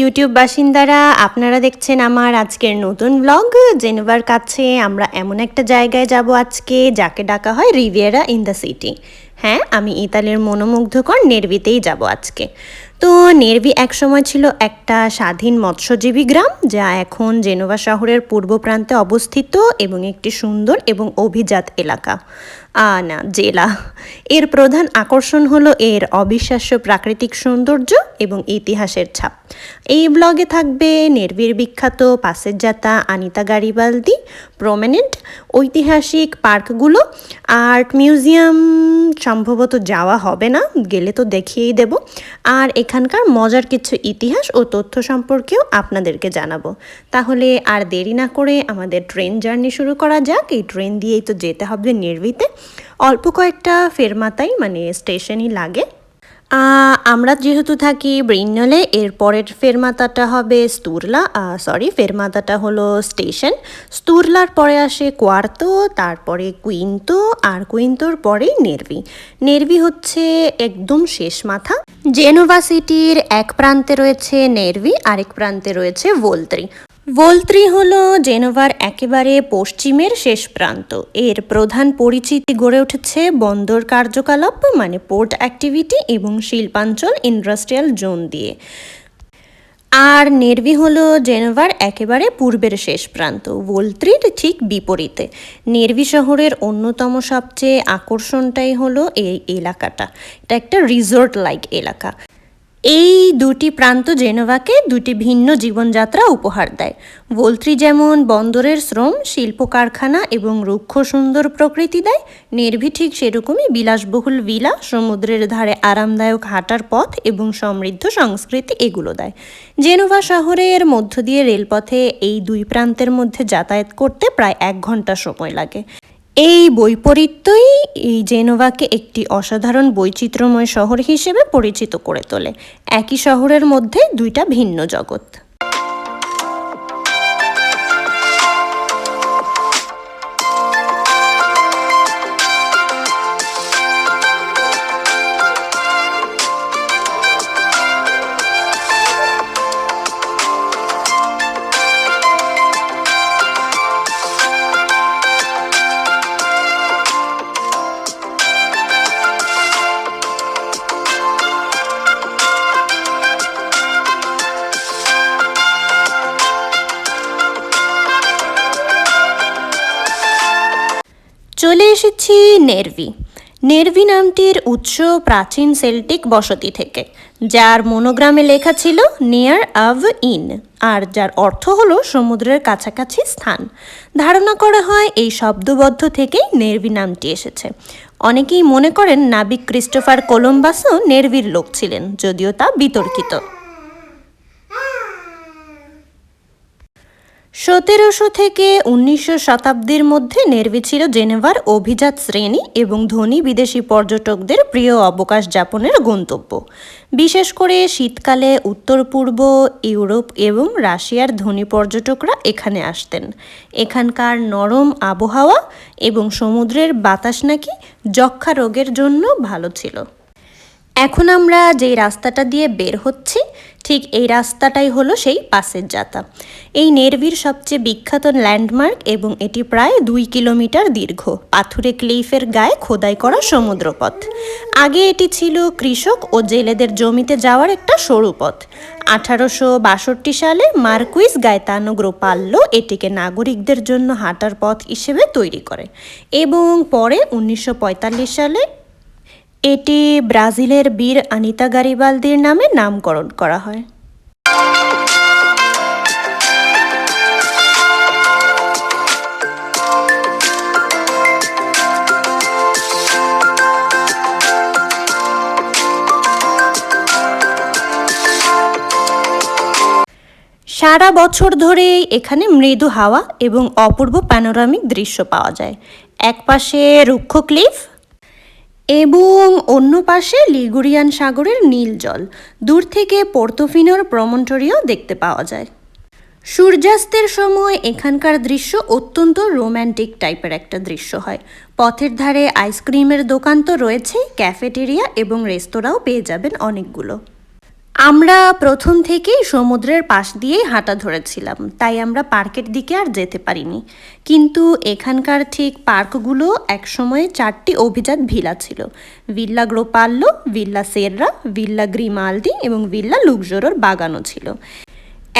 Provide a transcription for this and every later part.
YouTube বাসিন্দারা, আপনারা দেখছেন আমার আজকের নতুন ব্লগ জেনেভার কাছে আমরা এমন একটা জায়গায় যাব আজকে, যাকে ডাকা হয় রিভিয়েরা ইন দ্য সিটি। হ্যাঁ আমি ইতালির মনোমুগ্ধকর নেরভিতেই যাব আজকে। তো নেরভি একসময় ছিল একটা স্বাধীন মৎস্যজীবী গ্রাম, যা এখন জেনোভা শহরের পূর্ব প্রান্তে অবস্থিত এবং একটি সুন্দর এবং অভিজাত এলাকা। আ না জেলা। এর প্রধান আকর্ষণ হলো এর অবিশ্বাস্য প্রাকৃতিক সৌন্দর্য এবং ইতিহাসের ছাপ। এই ব্লগে থাকবে নেরভির বিখ্যাত পাসের জাতা আনিতা গারিবালদি, প্রোমেনেন্ট, ঐতিহাসিক পার্কগুলো, আর্ট মিউজিয়াম, সম্ভবত যাওয়া হবে না, গেলে তো দেখিয়েই দেব। আর এখানকার মজার কিছু ইতিহাস ও তথ্য সম্পর্কেও আপনাদেরকে জানাব। তাহলে আর দেরি না করে আমাদের ট্রেন জার্নি শুরু করা যাক। এই ট্রেন দিয়েই তো যেতে হবে নির্বিতে। অল্প কয়েকটা ফেরমাতাই মানে স্টেশনই লাগে। আমরা যেহেতু থাকি ব্রিন্নলে, এরপরের ফেরমাতাটা হবে স্তুরলা। সরি ফেরমাতাটা হলো স্টেশন। স্তুরলার পরে আসে কোয়ার্তো, তারপরে কুইন্তো, আর কুইন্তোর পরেই নেরভি। নেরভি হচ্ছে একদম শেষ মাথা। জেনোভা সিটির এক প্রান্তে রয়েছে নেরভি, আরেক প্রান্তে রয়েছে ভোলত্রি। ভোলত্রি হল জেনোভার একেবারে পশ্চিমের শেষ প্রান্ত। এর প্রধান পরিচিতি গড়ে উঠেছে বন্দর কার্যকলাপ মানে পোর্ট অ্যাক্টিভিটি এবং শিল্পাঞ্চল ইন্ডাস্ট্রিয়াল জোন দিয়ে। আর নেরভি হলো জেনোভার একেবারে পূর্বের শেষ প্রান্ত ভোলত্রির ঠিক বিপরীতে। নেরভি শহরের অন্যতম সবচেয়ে আকর্ষণটাই হলো এই এলাকাটা। এটা একটা রিসোর্ট লাইক এলাকা। এই দুটি প্রান্ত জেনোভাকে দুটি ভিন্ন জীবনযাত্রা উপহার দেয়। ভোলত্রি যেমন বন্দরের শ্রম শিল্প কারখানা এবং রুক্ষ সুন্দর প্রকৃতি দেয়, নেরভি ঠিক সেরকমই বিলাসবহুল ভিলা, সমুদ্রের ধারে আরামদায়ক হাঁটার পথ এবং সমৃদ্ধ সংস্কৃতি এগুলো দেয়। জেনোভা শহরের মধ্য দিয়ে রেলপথে এই দুই প্রান্তের মধ্যে যাতায়াত করতে প্রায় এক ঘণ্টা সময় লাগে। এই বৈপরীত্যই এই জেনোভাকে একটি অসাধারণ বৈচিত্র্যময় শহর হিসেবে পরিচিত করে তোলে। একই শহরের মধ্যে দুইটা ভিন্ন জগৎ। চলে এসেছি নেরভি। নেরভি নামটির উৎস প্রাচীন সেল্টিক বসতি থেকে, যার মনোগ্রামে লেখা ছিল নিয়ার আভ ইন আর যার অর্থ হলো সমুদ্রের কাছাকাছি স্থান। ধারণা করা হয় এই শব্দবদ্ধ থেকেই নেরভি নামটি এসেছে। অনেকেই মনে করেন নাবিক ক্রিস্টোফার কোলম্বাসও নেরভির লোক ছিলেন, যদিও তা বিতর্কিত। সতেরোশো থেকে উনিশশো শতাব্দীর মধ্যে নেরভি ছিল জেনেভার অভিজাত শ্রেণি এবং ধনী বিদেশি পর্যটকদের প্রিয় অবকাশ যাপনের গন্তব্য। বিশেষ করে শীতকালে উত্তর পূর্ব ইউরোপ এবং রাশিয়ার ধনী পর্যটকরা এখানে আসতেন। এখানকার নরম আবহাওয়া এবং সমুদ্রের বাতাস নাকি যক্ষা রোগের জন্য ভালো ছিল। এখন আমরা যেই রাস্তাটা দিয়ে বের হচ্ছি ঠিক এই রাস্তাটাই হলো সেই পাসের যাতা। এই নেরভির সবচেয়ে বিখ্যাত ল্যান্ডমার্ক এবং এটি প্রায় দুই কিলোমিটার দীর্ঘ, পাথুরে ক্লিফের গায়ে খোদাই করা সমুদ্রপথ। আগে এটি ছিল কৃষক ও জেলেদের জমিতে যাওয়ার একটা সরু পথ। আঠারোশো বাষট্টি সালে মার্কুইস গায়তানো গ্রোপাল্লো এটিকে নাগরিকদের জন্য হাঁটার পথ হিসেবে তৈরি করে এবং পরে উনিশশো পঁয়তাল্লিশ সালে এটি ব্রাজিলের বীর আনিতা গারিবালদির নামে নামকরণ করা হয়। সারা বছর ধরেই এখানে মৃদু হাওয়া এবং অপূর্ব প্যানোরামিক দৃশ্য পাওয়া যায়। এক পাশে রুক্ষ ক্লিফ এবং অন্য পাশে লিগুরিয়ান সাগরের নীল জল। দূর থেকে পোর্তোফিনোর প্রমন্টরিও দেখতে পাওয়া যায়। সূর্যাস্তের সময় এখানকার দৃশ্য অত্যন্ত রোম্যান্টিক টাইপের একটা দৃশ্য হয়। পথের ধারে আইসক্রিমের দোকান তো রয়েছে, ক্যাফেটেরিয়া এবং রেস্তোরাঁও পেয়ে যাবেন অনেকগুলো। আমরা প্রথম থেকেই সমুদ্রের পাশ দিয়েই হাঁটা ধরেছিলাম, তাই আমরা পার্কের দিকে আর যেতে পারিনি। কিন্তু এখানকার ঠিক পার্কগুলো একসময় চারটি অভিজাত ভিলা ছিল। ভিল্লা গ্রোপাল্লো ভিল্লা সেররা, ভিল্লা গ্রিমালদি এবং ভিল্লা লুকজোরোর বাগানও ছিল।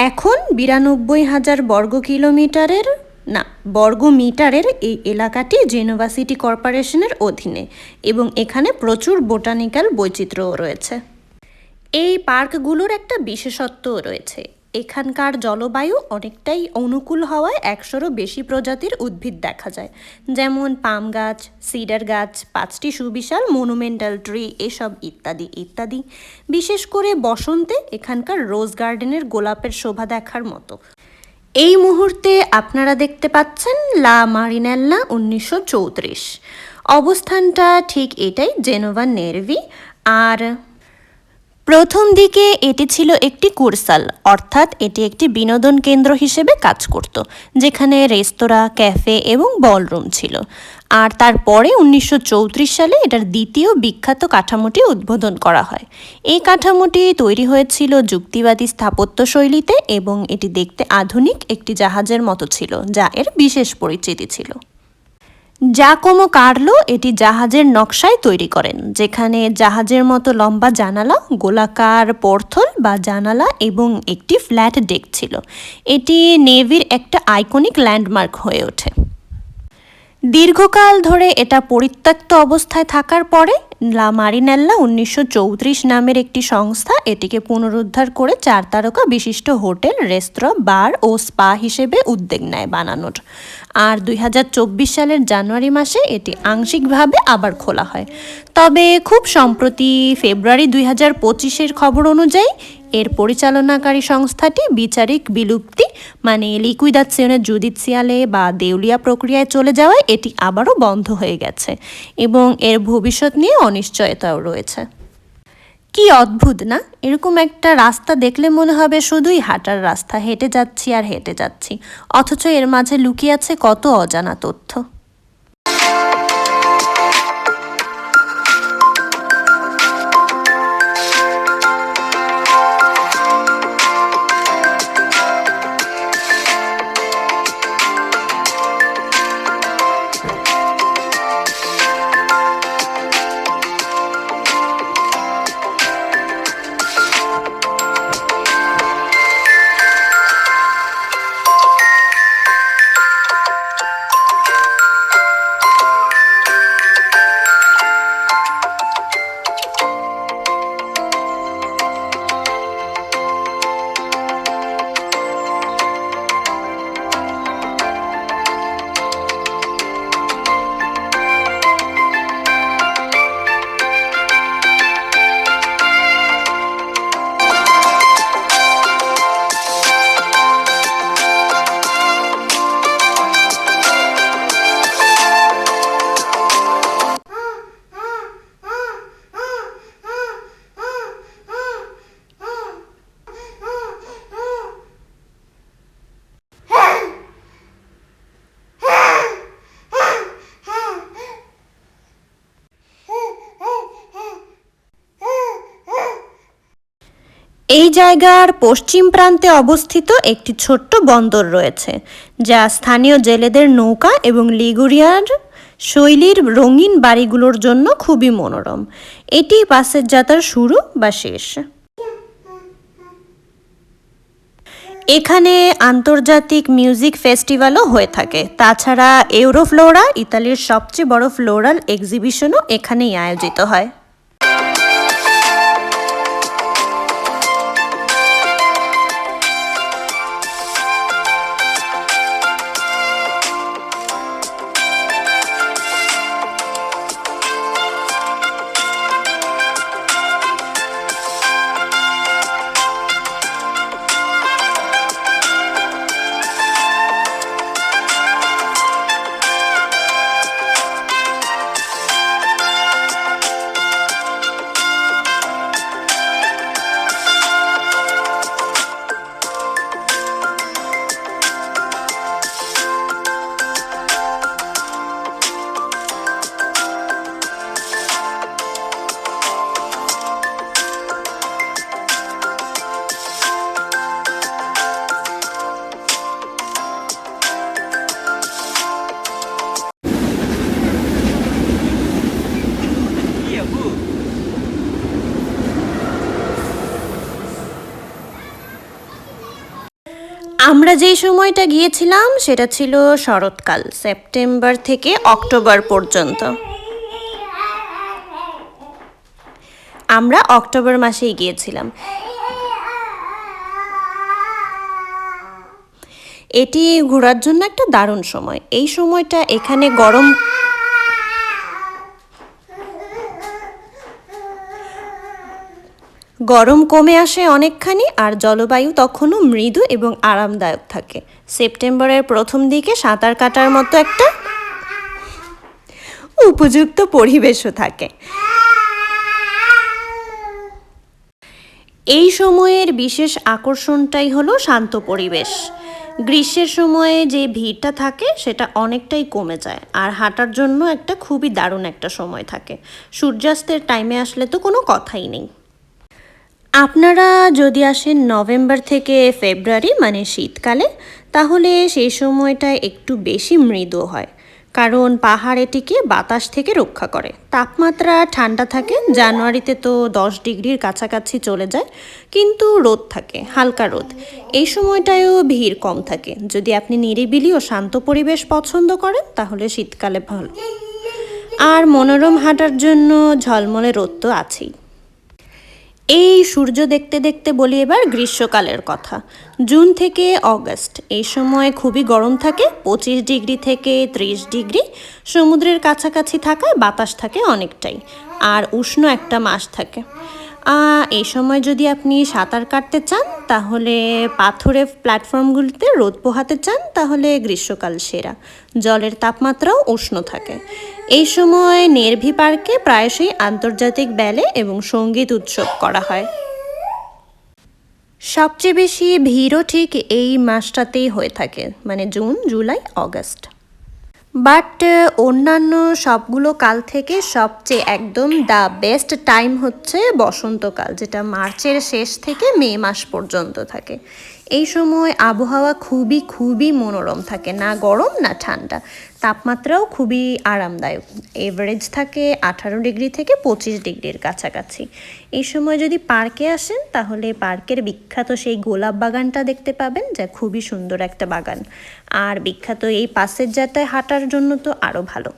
এখন বিরানব্বই হাজার বর্গ কিলোমিটারের, না, বর্গ মিটারের এই এলাকাটি জেনোভা সিটি কর্পোরেশনের অধীনে এবং এখানে প্রচুর বোটানিক্যাল বৈচিত্র্যও রয়েছে। এই পার্কগুলোর একটা বিশেষত্বও রয়েছে। এখানকার জলবায়ু অনেকটাই অনুকূল হওয়ায় একশোরও বেশি প্রজাতির উদ্ভিদ দেখা যায়। যেমন পাম গাছ, সিডার গাছ, পাঁচটি সুবিশাল মনুমেন্টাল ট্রি এসব ইত্যাদি ইত্যাদি। বিশেষ করে বসন্তে এখানকার রোজ গার্ডেনের গোলাপের শোভা দেখার মতো। এই মুহূর্তে আপনারা দেখতে পাচ্ছেন লা মারিনেল্লা উনিশশো অবস্থানটা ঠিক এটাই, জেনোভা নেরভি। আর প্রথম দিকে এটি ছিল একটি কুরসাল, অর্থাৎ এটি একটি বিনোদন কেন্দ্র হিসেবে কাজ করত, যেখানে রেস্তোরাঁ, ক্যাফে এবং বলরুম ছিল। আর তারপরে উনিশশো চৌত্রিশ সালে এটার দ্বিতীয় বিখ্যাত কাঠামোটি উদ্বোধন করা হয়। এই কাঠামোটি তৈরি হয়েছিল যুক্তিবাদী স্থাপত্য শৈলীতে এবং এটি দেখতে আধুনিক একটি জাহাজের মতো ছিল, যা এর বিশেষ পরিচিতি ছিল। জাকোমো কার্লো এটি জাহাজের নকশায় তৈরি করেন, যেখানে জাহাজের মতো লম্বা জানালা, গোলাকার পর্থল বা জানালা এবং একটি ফ্ল্যাট ডেক ছিল। এটি নেভির একটা আইকনিক ল্যান্ডমার্ক হয়ে ওঠে। দীর্ঘকাল ধরে এটা পরিত্যক্ত অবস্থায় থাকার পরে লা মারিনেল্লা উনিশশো চৌত্রিশ নামের একটি সংস্থা এটিকে পুনরুদ্ধার করে চার তারকা বিশিষ্ট হোটেল, রেস্তোরাঁ, বার ও স্পা হিসেবে উদ্যোগ নেয় বানানোর। আর দুই হাজার চব্বিশ সালের জানুয়ারি মাসে এটি আংশিকভাবে আবার খোলা হয়। তবে খুব সম্প্রতি ফেব্রুয়ারি দুই হাজার পঁচিশের খবর অনুযায়ী এর পরিচালনাকারী সংস্থাটি বিচারিক বিলুপ্তি মানে লিকুইদাচ্ছিয়নের জুদিৎসিয়ালে বা দেউলিয়া প্রক্রিয়ায় চলে যাওয়ায় এটি আবারও বন্ধ হয়ে গেছে। এবং এর ভবিষ্যৎ নিয়ে অনিশ্চয়তাও রয়েছে। কি অদ্ভুত, না? এরকম একটা রাস্তা দেখলে মনে হবে শুধুই হাঁটার রাস্তা, হেঁটে যাচ্ছি আর হেঁটে যাচ্ছি। অথচ এর মাঝে লুকিয়ে আছে কত অজানা তথ্য। এই জায়গার পশ্চিম প্রান্তে অবস্থিত একটি ছোট্ট বন্দর রয়েছে, যা স্থানীয় জেলেদের নৌকা এবং লিগুরিয়ার শৈলীর রঙিন বাড়িগুলোর জন্য খুবই মনোরম। এটি বাসের যাত্রার শুরু বা শেষ। এখানে আন্তর্জাতিক মিউজিক ফেস্টিভ্যালও হয়ে থাকে। তাছাড়া ইউরোফ্লোরা ইতালির সবচেয়ে বড় ফ্লোরাল এক্সিবিশনও এখানেই আয়োজিত হয়। আমরা যেই সময়টা গিয়েছিলাম, সেটা ছিল শরৎকাল, সেপ্টেম্বর থেকে অক্টোবর পর্যন্ত। আমরা অক্টোবর মাসেই গিয়েছিলাম। এটি ঘোরার জন্য একটা দারুণ সময়। এই সময়টা এখানে গরম গরম কমে আসে অনেকখানি আর জলবায়ু তখনও মৃদু এবং আরামদায়ক থাকে। সেপ্টেম্বরের প্রথম দিকে সাঁতার কাটার মতো একটা উপযুক্ত পরিবেশও থাকে। এই সময়ের বিশেষ আকর্ষণটাই হলো শান্ত পরিবেশ। গ্রীষ্মের সময়ে যে ভিড়টা থাকে সেটা অনেকটাই কমে যায় আর হাঁটার জন্য একটা খুবই দারুণ একটা সময় থাকে। সূর্যাস্তের টাইমে আসলে তো কোনো কথাই নেই। আপনারা যদি আসেন নভেম্বর থেকে ফেব্রুয়ারি মানে শীতকালে, তাহলে সেই সময়টা একটু বেশি মৃদু হয়। কারণ পাহাড় এটিকে বাতাস থেকে রক্ষা করে। তাপমাত্রা ঠান্ডা থাকে, জানুয়ারিতে তো দশ ডিগ্রির কাছাকাছি চলে যায়, কিন্তু রোদ থাকে, হালকা রোদ। এই সময়টায়ও ভিড় কম থাকে। যদি আপনি নিরিবিলি ও শান্ত পরিবেশ পছন্দ করেন, তাহলে শীতকালে ভালো। আর মনোরম হাঁটার জন্য ঝলমলে রোদ তো আছেই। এই সূর্য দেখতে দেখতে বলি এবার গ্রীষ্মকালের কথা। জুন থেকে অগস্ট, এই সময় খুবই গরম থাকে, পঁচিশ ডিগ্রি থেকে ত্রিশ ডিগ্রি, সমুদ্রের কাছাকাছি থাকায় বাতাস থাকে অনেকটাই, আর উষ্ণ একটা মাস থাকে। এই সময় যদি আপনি সাঁতার কাটতে চান, তাহলে পাথরের প্ল্যাটফর্মগুলিতে রোদ পোহাতে চান, তাহলে গ্রীষ্মকাল সেরা। জলের তাপমাত্রাও উষ্ণ থাকে। এই সময় নেরভি পার্কে প্রায়শই আন্তর্জাতিক ব্যালে এবং সংগীত উৎসব করা হয়। সবচেয়ে বেশি ভিড়ও ঠিক এই মাসটাতেই হয়ে থাকে মানে জুন, জুলাই, অগস্ট। বাট অন্যান্য সবগুলো কাল থেকে সবচেয়ে একদম দ্য বেস্ট টাইম হচ্ছে বসন্তকাল, যেটা মার্চের শেষ থেকে মে মাস পর্যন্ত থাকে। এই সময় আবহাওয়া খুবই খুবই মনোরম থাকে, না গরম, না ঠান্ডা। তাপমাত্রাও খুবই আরামদায়ক। এভারেজ থাকে আঠারো ডিগ্রি থেকে পঁচিশ ডিগ্রির কাছাকাছি। এই সময় যদি পার্কে আসেন, তাহলে পার্কের বিখ্যাত সেই গোলাপ বাগানটা দেখতে পাবেন, যা খুবই সুন্দর একটা বাগান। আর বিখ্যাত এই পাশের যাতায় হাঁটার জন্য তো আরও ভালো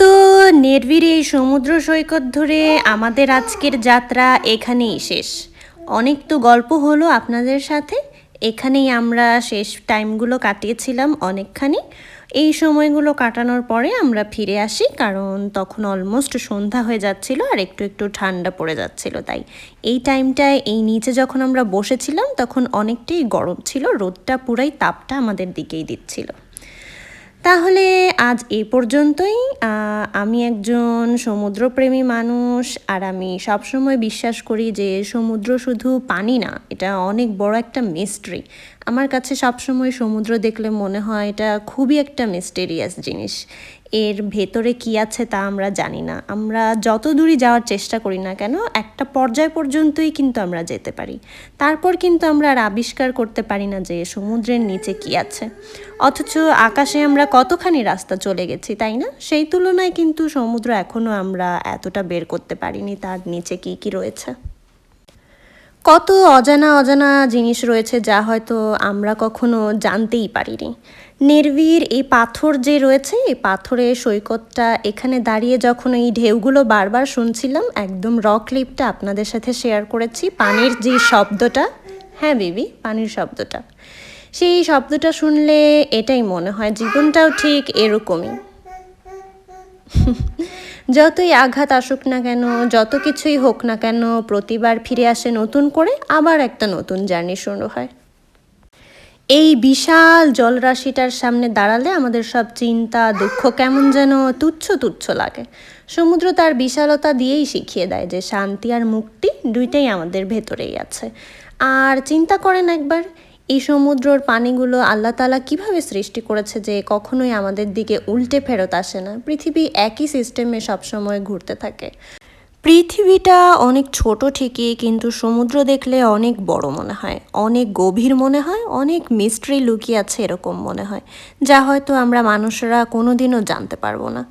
তো নেরভির এই সমুদ্র সৈকত ধরে আমাদের আজকের যাত্রা এখানেই শেষ। অনেক তো গল্প হলো আপনাদের সাথে। এখানেই আমরা শেষ টাইমগুলো কাটিয়েছিলাম অনেকখানি। এই সময়গুলো কাটানোর পরে আমরা ফিরে আসি, কারণ তখন অলমোস্ট সন্ধ্যা হয়ে যাচ্ছিল আর একটু একটু ঠান্ডা পড়ে যাচ্ছিল তাই। এই টাইমটায় এই নিচে যখন আমরা বসেছিলাম, তখন অনেকটাই গরম ছিল, রোদটা পুরাই তাপটা আমাদের দিকেই দিচ্ছিল। তাহলে আজ এ পর্যন্তই। আমি একজন সমুদ্রপ্রেমী মানুষ আর আমি সবসময় বিশ্বাস করি যে সমুদ্র শুধু পানি না, এটা অনেক বড় একটা মিস্ট্রি আমার কাছে সবসময় সমুদ্র দেখলে মনে হয় এটা খুবই একটা মিস্টেরিয়াস জিনিস। এর ভেতরে কি আছে তা আমরা জানি না। আমরা যত দূরই যাওয়ার চেষ্টা করি না কেন, একটা পর্যায় পর্যন্তই কিন্তু আমরা যেতে পারি। তারপর কিন্তু আমরা আর আবিষ্কার করতে পারি না যে সমুদ্রের নিচে কি আছে। অথচ আকাশে আমরা কতখানি রাস্তা চলে গেছি, তাই না? সেই তুলনায় কিন্তু সমুদ্র এখনও আমরা এতটা বের করতে পারিনি, তার নিচে কি কি রয়েছে। কত অজানা অজানা জিনিস রয়েছে যা হয়তো আমরা কখনো জানতেই পারিনি। নির্ভীর এই পাথর যে রয়েছে, এই পাথরের সৈকতটা এখানে দাঁড়িয়ে যখন এই ঢেউগুলো বারবার শুনছিলাম, একদম র ক্লিপটা আপনাদের সাথে শেয়ার করেছি, পানির যে শব্দটা হ্যাঁ বেবি, পানির শব্দটা। সেই শব্দটা শুনলে এটাই মনে হয়, জীবনটাও ঠিক এরকমই। যতই আঘাত আসুক না কেন, যত কিছুই হোক না কেন, প্রতিবার ফিরে আসে নতুন করে, আবার একটা নতুন জার্নি শুরু হয়। এই বিশাল জলরাশিটার সামনে দাঁড়ালে আমাদের সব চিন্তা, দুঃখ কেমন যেন তুচ্ছ তুচ্ছ লাগে। সমুদ্র তার বিশালতা দিয়েই শিখিয়ে দেয় যে শান্তি আর মুক্তি দুইটাই আমাদের ভেতরেই আছে। আর চিন্তা করেন একবার, এই সমুদ্রর পানিগুলো আল্লাহ তালা কীভাবে সৃষ্টি করেছে যে কখনোই আমাদের দিকে উল্টে ফেরত আসে না। পৃথিবী একই সিস্টেমে সবসময় ঘুরতে থাকে। পৃথিবীটা অনেক ছোট ঠিকই, কিন্তু সমুদ্র দেখলে অনেক বড় মনে হয়। অনেক গভীর মনে হয়, অনেক মিস্ট্রি লুকিয়ে আছে এরকম মনে হয়, যা হয়তো আমরা মানুষরা কোনোদিনও জানতে পারব না।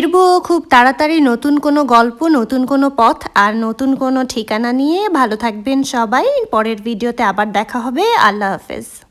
ফিরবো, খুব তাড়াতাড়ি নতুন কোনো গল্প, নতুন কোনো পথ আর নতুন কোনো ঠিকানা নিয়ে। ভালো থাকবেন সবাই। পরের ভিডিওতে আবার দেখা হবে। আল্লাহ হাফেজ।